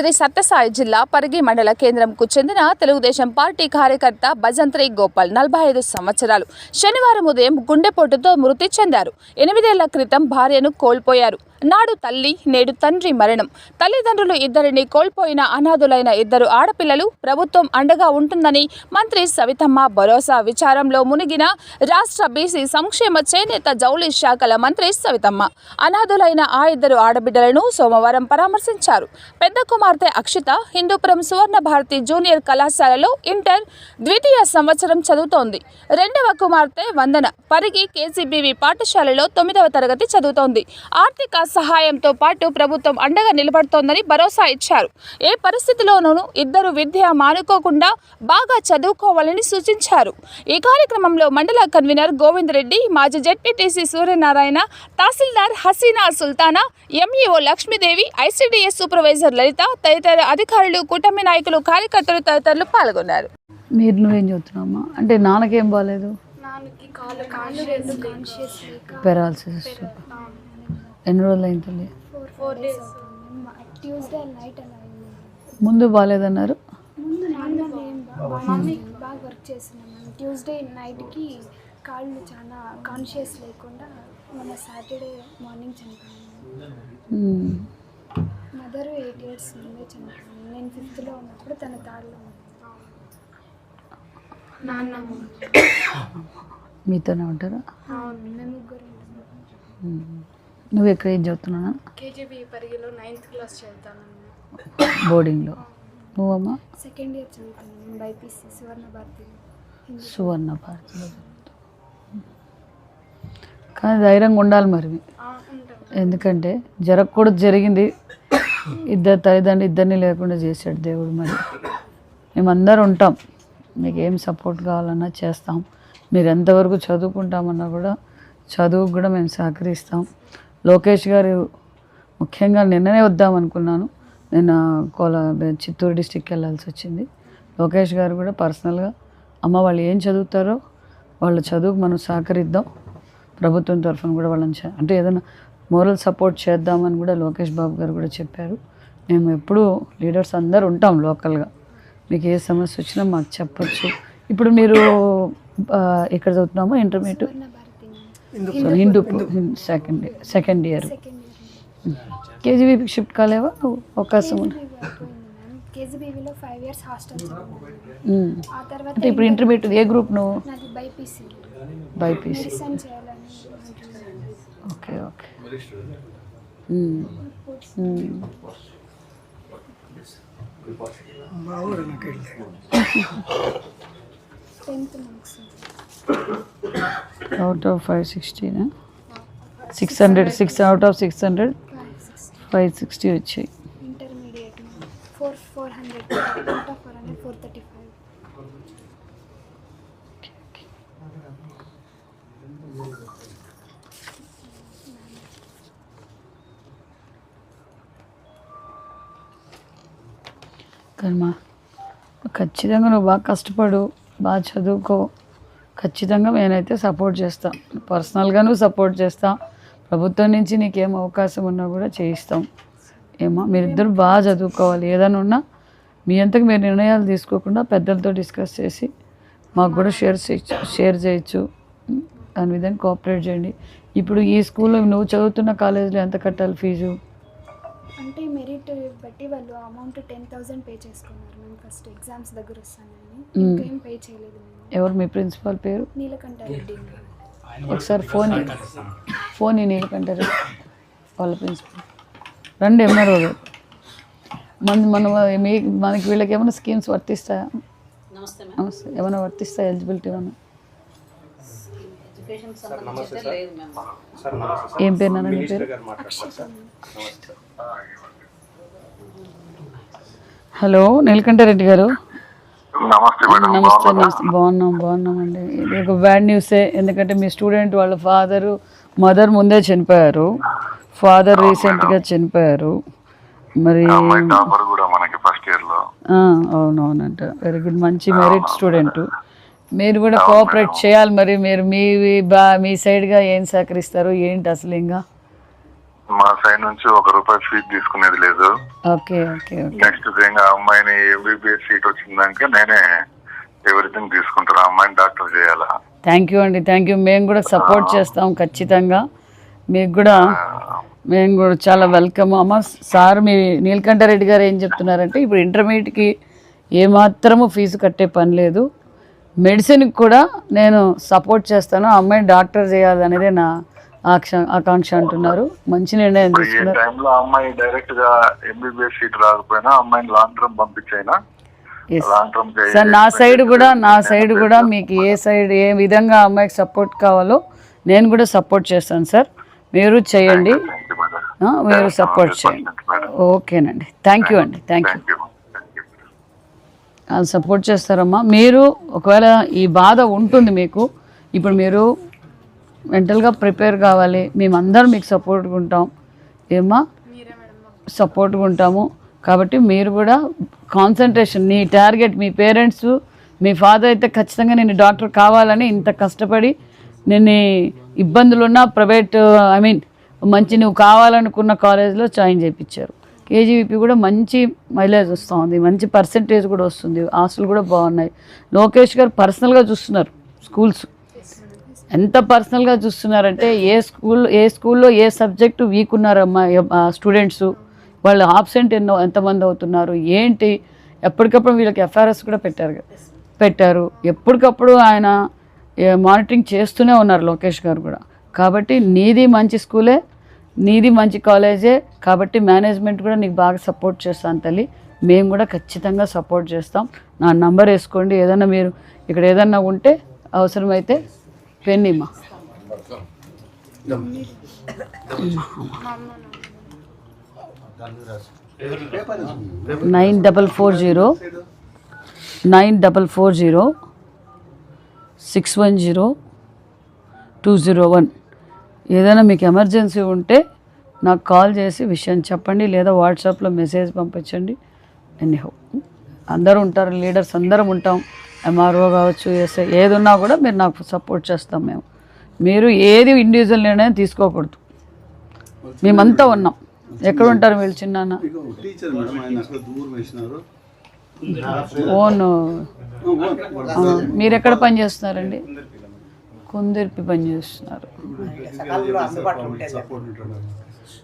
శ్రీ సత్యసాయి జిల్లా పరిగి మండల కేంద్రంకు చెందిన తెలుగుదేశం పార్టీ కార్యకర్త భజంత్రి గోపాల్ నలభై ఐదు సంవత్సరాలు. శనివారం ఉదయం గుండెపోటుతో మృతి చెందారు. ఎనిమిదేళ్ళ క్రితం భార్యను కోల్పోయారు. నాడు తల్లి నేడు తండ్రి మరణం. తల్లిదండ్రులు ఇద్దరిని కోల్పోయిన అనాథులైన ఇద్దరు ఆడపిల్లలు ప్రభుత్వం అండగా ఉంటుందని మంత్రి సవితమ్మ భరోసా విచారంలో మునిగిన రాష్ట్ర బీసీ సంక్షేమ చేనేత జౌళి శాఖల మంత్రి సవితమ్మ. అనాథులైన ఆ ఇద్దరు ఆడబిడ్డలను సోమవారం పరామర్శించారు. పెద్ద కుమార్తె అక్షిత హిందూపురం సువర్ణ భారతి జూనియర్ కళాశాలలో ఇంటర్ ద్వితీయ సంవత్సరం చదువుతోంది. రెండవ కుమార్తె వందన పరిగి కేసీబీవీ పాఠశాలలో తొమ్మిదవ తరగతి చదువుతోంది. ఆర్థిక సహాయంతో పాటు ప్రభుత్వం అండగా నిలబడుతోందని భరోసా ఇచ్చారు. ఏ పరిస్థితిలోనూ ఇద్దరు విద్య మానుకోకుండా బాగా చదువుకోవాలని సూచించారు. ఈ కార్యక్రమంలో మండల కన్వీనర్ గోవింద్ రెడ్డి మాజీ ZPTC Suryanarayana tahsildar Haseena Sultana MEO Lakshmidevi ICDS supervisor Lalitha తదితర అధికారులు కూటమి నాయకులు కార్యకర్తలు తదితరులు పాల్గొన్నారు. మీరు నువ్వేం చెబుతున్నావమ్మా? అంటే నాన్నకేం బాగాలేదు పెరాలసిస్. ఎన్ని రోజులు అయింది తల్లి? ముందు బాగాలేదన్నారు? బాగా వర్క్ మ్యామ్ ట్యూస్డే నైట్కి కాళ్ళు చాలా కాన్షియస్ లేకుండా మన సాటర్డే మార్నింగ్ చనిపోయాను. మదర్ ఎయిట్ ఇయర్స్ ముందే చనిపోయాను నేను ఫిఫ్త్లో ఉన్నప్పుడు తన థర్డ్లో నాన్న మీతోనే ఉంటారా? అవును మేము ముగ్గురు. నువ్వు ఎక్కడ ఏం చదువుతున్నానా కేజీబీ పరిగిలో నైన్త్ క్లాస్ చదువుతాను బోర్డింగ్లో. నువ్వమ్మా? సెకండ్ ఇయర్ చదువుతాను బైపీసీ సువర్ణ భారతి. సువర్ణ భారతిలో. కానీ ధైర్యంగా ఉండాలి మరి. ఎందుకంటే జరగకూడదు జరిగింది. ఇద్దరు తల్లిదండ్రులు ఇద్దరిని లేకుండా చేశాడు దేవుడు మరి. మేమందరం ఉంటాం. మీకు ఏం సపోర్ట్ కావాలన్నా చేస్తాం. మీరు ఎంతవరకు చదువుకుంటామన్నా కూడా చదువుకు కూడా మేము సహకరిస్తాం. లోకేష్ గారు ముఖ్యంగా నిన్ననే వద్దాం అనుకున్నాను. నిన్న కోలా చిత్తూరు డిస్టిక్కి వెళ్ళాల్సి వచ్చింది. లోకేష్ గారు కూడా పర్సనల్గా అమ్మ వాళ్ళు ఏం చదువుతారో వాళ్ళ చదువుకు మనం సహకరిద్దాం. ప్రభుత్వం తరఫున కూడా వాళ్ళని అంటే ఏదైనా మోరల్ సపోర్ట్ చేద్దామని కూడా లోకేష్ బాబు గారు కూడా చెప్పారు. మేము ఎప్పుడూ లీడర్స్ అందరు ఉంటాం లోకల్గా మీకు ఏ సమస్య వచ్చినా మాకు చెప్పొచ్చు. ఇప్పుడు మీరు ఎక్కడ చదువుతున్నామో intermediate Hindu second second year second year కేజీబీపీకి shift కాలేవా? నువ్వు అవకాశం కేజీబీవీలో ఫైవ్ ఇయర్స్ హాస్టల్ చదివాను. ఉమ్. ఆ తర్వాత అంటే ఇప్పుడు ఇంటర్మీడియట్ ఏ గ్రూప్ నువ్వు? నాది BiPC BiPC. Okay okay. Tenth marks out of five సిక్స్టీనా six hundred six out of six hundred five sixty వచ్చాయి. Intermediate four four hundred out of four hundred four thirty five కానీ మా ఖచ్చితంగా నువ్వు బాగా కష్టపడు బాగా చదువుకో. ఖచ్చితంగా నేనైతే సపోర్ట్ చేస్తాం. పర్సనల్గా నువ్వు సపోర్ట్ చేస్తాం. ప్రభుత్వం నుంచి నీకేం అవకాశం ఉన్నా కూడా చేయిస్తాం. ఏమో? మీరిద్దరు బాగా చదువుకోవాలి. ఏదైనా ఉన్నా మీ అంతకు మీరు నిర్ణయాలు తీసుకోకుండా పెద్దలతో డిస్కస్ చేసి మాకు కూడా షేర్ షేర్ చేయొచ్చు? దాని విధంగా కోఆపరేట్ చేయండి. ఇప్పుడు ఈ స్కూల్లో నువ్వు చదువుతున్న కాలేజీలో ఎంత కట్టాలి ఫీజు? అంటే మెరిట్ బట్టి వాళ్ళు అమౌంట్ టెన్ థౌసండ్ పే చేసుకున్నారు. మేము ఫస్ట్ ఎగ్జామ్స్ దగ్గర వస్తానని. ఇంకేం పే చేయలేదు మేము. ఎవరు మీ ప్రిన్సిపాల్ పేరు? ఒకసారి ఫోన్ ఫోన్ నీలకంటారు వాళ్ళ ప్రిన్సిపల్. రండి ఎంఆర్ఓ గారు మన మనం మీ మనకి వీళ్ళకి ఏమైనా స్కీమ్స్ వర్తిస్తాయా? నమస్తే ఏమైనా వర్తిస్తాయా ఎలిజిబిలిటీ ఏమైనా? ఏం పేరు నాన్న నీ పేరు? హలో నీలకంఠారెడ్డి గారు. నమస్తే బాగున్నాం బాగున్నామండి ఇది ఒక బ్యాడ్ న్యూసే. ఎందుకంటే మీ స్టూడెంట్ వాళ్ళ ఫాదరు మదర్ ముందే చనిపోయారు. ఫాదర్ రీసెంట్గా చనిపోయారు. మరి అవునవునంట. వెరీ గుడ్ మంచి మెరిట్ స్టూడెంట్ మీరు కూడా కోఆపరేట్ చేయాలి మరి. మీరు మీ బా మీ సైడ్గా ఏం సహకరిస్తారు? ఏంటి అసలు ఇంకా మా సైడ్ నుంచి ఒక రూపాయి ఫీజు తీసుకునేది లేదు. ఓకే ఓకే నెక్స్ట్ థింగ్ ఆ అమ్మాయిని ఎంబీబీఎస్ సీట్ వచ్చిందాక నేనే ఎవ్రీథింగ్ తీసుకుంటాను. ఆ అమ్మాయిని డాక్టర్ చేయాలా? థ్యాంక్ యూ అండి థ్యాంక్ యూ మేము కూడా సపోర్ట్ చేస్తాం ఖచ్చితంగా. మీకు కూడా మేము కూడా చాలా వెల్కమ్ అమ్మ సార్ మీ నీలకంఠారెడ్డి గారు ఏం చెప్తున్నారంటే ఇప్పుడు ఇంటర్మీడియట్కి ఏమాత్రము ఫీజు కట్టే పని లేదు. మెడిసిన్కి కూడా నేను సపోర్ట్ చేస్తాను. అమ్మాయిని డాక్టర్ చేయాలనేదే నా ఆక్ష ఆకాంక్ష అంటున్నారు. మంచి నిర్ణయం ఈ తీసుకున్నారు. టైంలో అమ్మాయి డైరెక్ట్గా ఎంబీబీఎస్ సీట్ రాకపోయినా అమ్మాయిని లాంగ్ టర్మ్ పంపించైనా? సార్ నా సైడ్ కూడా నా సైడ్ కూడా మీకు ఏ సైడ్ ఏ విధంగా అమ్మాయికి సపోర్ట్ కావాలో నేను కూడా సపోర్ట్ చేస్తాను సార్ మీరు చేయండి. మీరు సపోర్ట్ చేయండి. ఓకేనండి. థ్యాంక్ యూ అండి. థ్యాంక్ యూ సపోర్ట్ చేస్తారమ్మా. మీరు ఒకవేళ ఈ బాధ ఉంటుంది మీకు ఇప్పుడు మీరు మెంటల్గా ప్రిపేర్ కావాలి. మేమందరం మీకు సపోర్ట్గా ఉంటాం. ఏమా సపోర్ట్గా ఉంటాము. కాబట్టి మీరు కూడా కాన్సన్ట్రేషన్ నీ టార్గెట్ మీ పేరెంట్స్ మీ ఫాదర్ అయితే ఖచ్చితంగా నేను డాక్టర్ కావాలని ఇంత కష్టపడి నేను ఇబ్బందులున్నా ప్రైవేట్ ఐ మీన్ మంచి నువ్వు కావాలనుకున్న కాలేజ్లో జాయిన్ చేయించారు కేజీవీపీ కూడా మంచి మైలేజ్ వస్తుంది. మంచి పర్సంటేజ్ కూడా వస్తుంది. ఆస్తులు కూడా బాగున్నాయి. లోకేష్ గారు పర్సనల్గా చూస్తున్నారు. స్కూల్స్ ఎంత పర్సనల్గా చూస్తున్నారంటే ఏ స్కూల్ ఏ స్కూల్లో ఏ సబ్జెక్టు వీక్ ఉన్నారమ్మా స్టూడెంట్స్ వాళ్ళు ఆబ్సెంట్ ఎన్నో ఎంతమంది అవుతున్నారు ఏంటి? ఎప్పటికప్పుడు వీళ్ళకి ఎఫ్ఆర్ఎస్ కూడా పెట్టారు పెట్టారు. ఎప్పటికప్పుడు ఆయన మానిటరింగ్ చేస్తూనే ఉన్నారు లోకేష్ గారు కూడా. కాబట్టి నీది మంచి స్కూలే నీది మంచి కాలేజే కాబట్టి మేనేజ్మెంట్ కూడా నీకు బాగా సపోర్ట్ చేస్తాను తల్లి. మేము కూడా ఖచ్చితంగా సపోర్ట్ చేస్తాం. నా నంబర్ వేసుకోండి. ఏదైనా మీరు ఇక్కడ ఏదన్నా ఉంటే అవసరమైతే pen nine double four zero nine double four zero six one zero two zero one. ఏదైనా మీకు ఎమర్జెన్సీ ఉంటే నాకు కాల్ చేసి విషయం చెప్పండి లేదా వాట్సాప్లో మెసేజ్ పంపించండి. ఎన్ని అందరూ ఉంటారు లీడర్స్ అందరం ఉంటాం. ఎంఆర్ఓ కావచ్చు ఎస్ఐ ఏది ఉన్నా కూడా మీరు నాకు సపోర్ట్ చేస్తాం మేము. మీరు ఏది ఇండివిజువల్ నిర్ణయం తీసుకోకూడదు. మేమంతా ఉన్నాం. ఎక్కడ ఉంటారు వీళ్ళు చిన్న ఓన్ మీరు ఎక్కడ పని చేస్తున్నారండి? కుందిర్పి పని చేస్తున్నారు.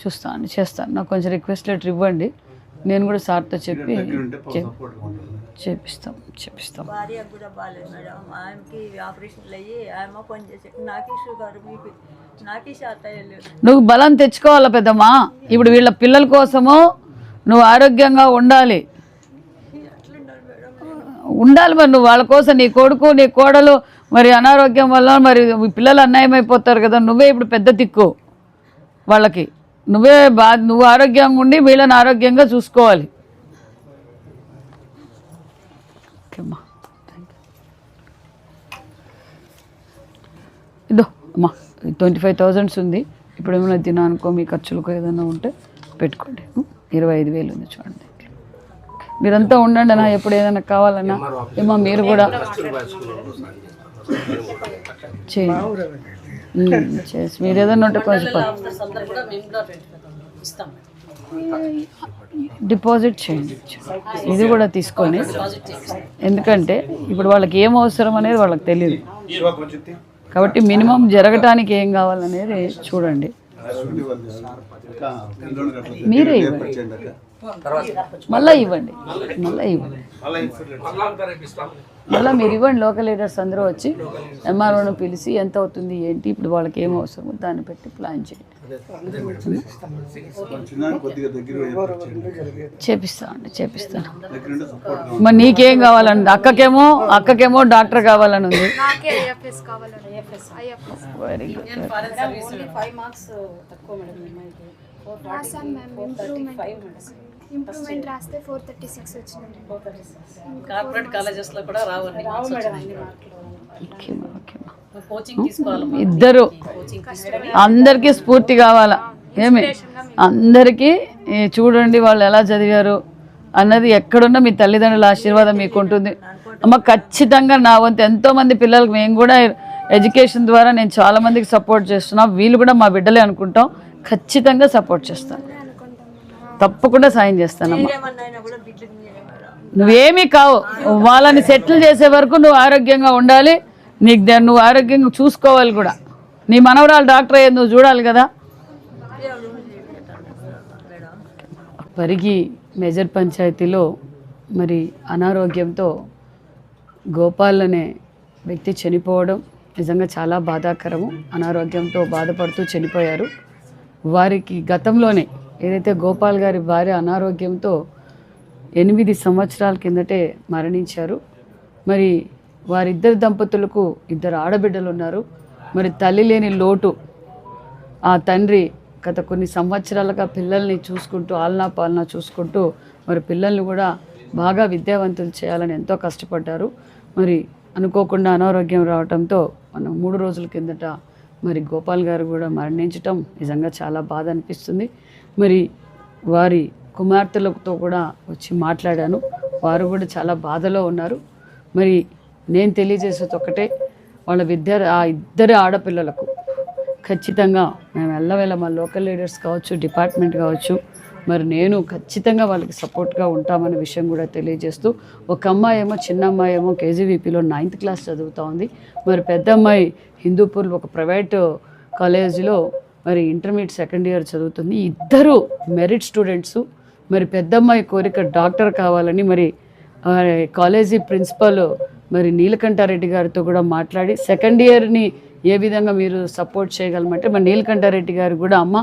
చూస్తాను చేస్తాను. నాకు కొంచెం రిక్వెస్ట్ లెటర్ ఇవ్వండి. నేను కూడా సార్తో చెప్పి చేపిస్తాం చేపిస్తాం. భార్యకు కూడా బాగాలేదు మేడం. ఆయనకి ఆపరేషన్లు అయ్యి ఆమె పని చేసే నాకే షుగర్ బీపీ నాకే లేదు నువ్వు బలం తెచ్చుకోవాలా పెద్దమ్మా? ఇప్పుడు వీళ్ళ పిల్లల కోసము నువ్వు ఆరోగ్యంగా ఉండాలి. ఉండాలి మరి నువ్వు వాళ్ళ కోసం నీ కొడుకు నీ కోడలు మరి అనారోగ్యం వల్ల మరి పిల్లలు అన్యాయం అయిపోతారు కదా నువ్వే ఇప్పుడు పెద్ద దిక్కు వాళ్ళకి. నువ్వే బా నువ్వు ఆరోగ్యంగా ఉండి వీళ్ళని ఆరోగ్యంగా చూసుకోవాలి. ఓకేమ్మా థ్యాంక్ యూ ఇదో అమ్మా ట్వంటీ ఫైవ్ థౌజండ్స్ ఉంది. ఇప్పుడు ఏమైనా తినానుకో మీ ఖర్చులకు ఏదైనా ఉంటే పెట్టుకోండి? ఇరవై ఐదు వేలు ఉంది చూడండి. మీరంతా ఉండండి అన్న ఎప్పుడు ఏదైనా కావాలన్నా. ఏమో మీరు కూడా చేయండి. చేసి మీరు ఏదైనా ఉంటే కొంచెం డిపాజిట్ చేయండి ఇది కూడా తీసుకొని ఎందుకంటే ఇప్పుడు వాళ్ళకి ఏం అవసరం అనేది వాళ్ళకి తెలియదు కాబట్టి మినిమం జరగటానికి ఏం కావాలనేది చూడండి. మీరే ఇవ్వండి. మళ్ళీ ఇవ్వండి. మళ్ళీ ఇవ్వండి. మళ్ళీ మీరు ఇవ్వండి లోకల్ లీడర్స్ అందరూ వచ్చి ఎంఆర్ఓను పిలిచి ఎంత అవుతుంది ఏంటి ఇప్పుడు వాళ్ళకి ఏం అవసరమో దాన్ని పెట్టి ప్లాన్ చేయండి. చేయండి చేపిస్తామండి చేపిస్తాను. మరి నీకేం కావాలండి? అక్కకేమో అక్కకేమో డాక్టర్ కావాలని ఉంది. నాకే ఐఎఫ్ఎస్ కావాలండి IFS IFS very good improvement రాస్తే ఫోర్ థర్టీ సిక్స్ వచ్చిందండి. కార్పొరేట్ కాలేజెస్లో కూడా కోచింగ్ తీసుకోవాలి ఇద్దరు. అందరికీ స్ఫూర్తి కావాలా? ఏమి? అందరికీ చూడండి వాళ్ళు ఎలా చదివారు అన్నది ఎక్కడున్నా మీ తల్లిదండ్రుల ఆశీర్వాదం మీకు ఉంటుంది. అమ్మ ఖచ్చితంగా నా వంతు ఎంతో మంది పిల్లలకు మేము కూడా ఎడ్యుకేషన్ ద్వారా నేను చాలా మందికి సపోర్ట్ చేస్తున్నా. వీళ్ళు కూడా మా బిడ్డలే అనుకుంటాం. ఖచ్చితంగా సపోర్ట్ చేస్తాను. తప్పకుండా సాయం చేస్తానమ్మా. నువ్వేమీ కావు. వాళ్ళని సెటిల్ చేసే వరకు నువ్వు ఆరోగ్యంగా ఉండాలి. నీకు నువ్వు ఆరోగ్యంగా చూసుకోవాలి కూడా. నీ మనవరాలు డాక్టర్ అయ్యేది నువ్వు చూడాలి కదా. పరిగి మేజర్ పంచాయతీలో మరి అనారోగ్యంతో గోపాల్ అనే వ్యక్తి చనిపోవడం నిజంగా చాలా బాధాకరము. అనారోగ్యంతో బాధపడుతూ చనిపోయారు. వారికి గతంలోనే ఏదైతే గోపాల్ గారి భార్య అనారోగ్యంతో ఎనిమిది సంవత్సరాల కిందటే మరణించారు. మరి వారిద్దరు దంపతులకు ఇద్దరు ఆడబిడ్డలు ఉన్నారు. మరి తల్లి లేని లోటు ఆ తండ్రి గత కొన్ని సంవత్సరాలుగా పిల్లల్ని చూసుకుంటూ ఆలనా పాలనా చూసుకుంటూ మరి పిల్లల్ని కూడా బాగా విద్యావంతులు చేయాలని ఎంతో కష్టపడ్డారు. మరి అనుకోకుండా అనారోగ్యం రావడంతో మనం మూడు రోజుల కిందట మరి గోపాల్ గారు కూడా మరణించటం నిజంగా చాలా బాధ అనిపిస్తుంది. మరి వారి కుమార్తెలతో కూడా వచ్చి మాట్లాడాను. వారు కూడా చాలా బాధలో ఉన్నారు. మరి నేను తెలియజేసేది ఒకటే వాళ్ళ విద్య ఆ ఇద్దరు ఆడపిల్లలకు ఖచ్చితంగా మేము వెళ్ళవేళ మా లోకల్ లీడర్స్ కావచ్చు డిపార్ట్మెంట్ కావచ్చు మరి నేను ఖచ్చితంగా వాళ్ళకి సపోర్ట్గా ఉంటామనే విషయం కూడా తెలియజేస్తూ ఒక అమ్మాయి ఏమో చిన్న అమ్మాయి ఏమో కేజీవీపీలో నైన్త్ క్లాస్ చదువుతూ ఉంది. మరి పెద్ద అమ్మాయి హిందూపూర్లో ఒక ప్రైవేట్ కాలేజీలో మరి ఇంటర్మీడియట్ సెకండ్ ఇయర్ చదువుతుంది. ఇద్దరు మెరిట్ స్టూడెంట్స్ మరి పెద్దమ్మాయి కోరిక డాక్టర్ కావాలని మరి కాలేజీ ప్రిన్సిపల్ మరి నీలకంఠారెడ్డి గారితో కూడా మాట్లాడి సెకండ్ ఇయర్ని ఏ విధంగా మీరు సపోర్ట్ చేయగలమంటే మరి నీలకంఠారెడ్డి గారు కూడా అమ్మ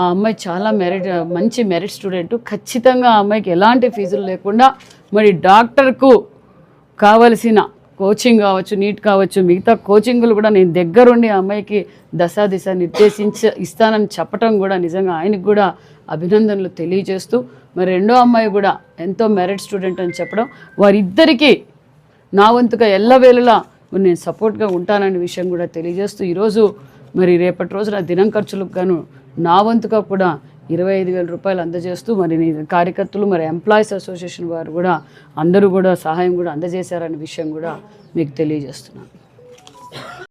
ఆ అమ్మాయి చాలా మెరిట్ మంచి మెరిట్ స్టూడెంట్. ఖచ్చితంగా ఆ అమ్మాయికి ఎలాంటి ఫీజులు లేకుండా మరి డాక్టర్కు కావలసిన కోచింగ్ కావచ్చు నీట్ కావచ్చు మిగతా కోచింగ్లు కూడా నేను దగ్గరుండి అమ్మాయికి దశా దిశ నిర్దేశించ ఇస్తానని చెప్పటం కూడా నిజంగా ఆయనకు కూడా అభినందనలు తెలియజేస్తూ మరి రెండో అమ్మాయి కూడా ఎంతో మెరిట్ స్టూడెంట్ అని చెప్పడం వారిద్దరికీ నా వంతుగా ఎల్లవేళలా నేను సపోర్ట్గా ఉంటాననే విషయం కూడా తెలియజేస్తూ ఈరోజు మరి రేపటి రోజున దినం ఖర్చులకు గాను నా వంతుగా కూడా ఇరవై ఐదు వేల రూపాయలు అందజేస్తూ మరి కార్యకర్తలు మరి ఎంప్లాయీస్ అసోసియేషన్ వారు కూడా అందరూ కూడా సహాయం కూడా అందజేశారనే విషయం కూడా మీకు తెలియజేస్తున్నాను.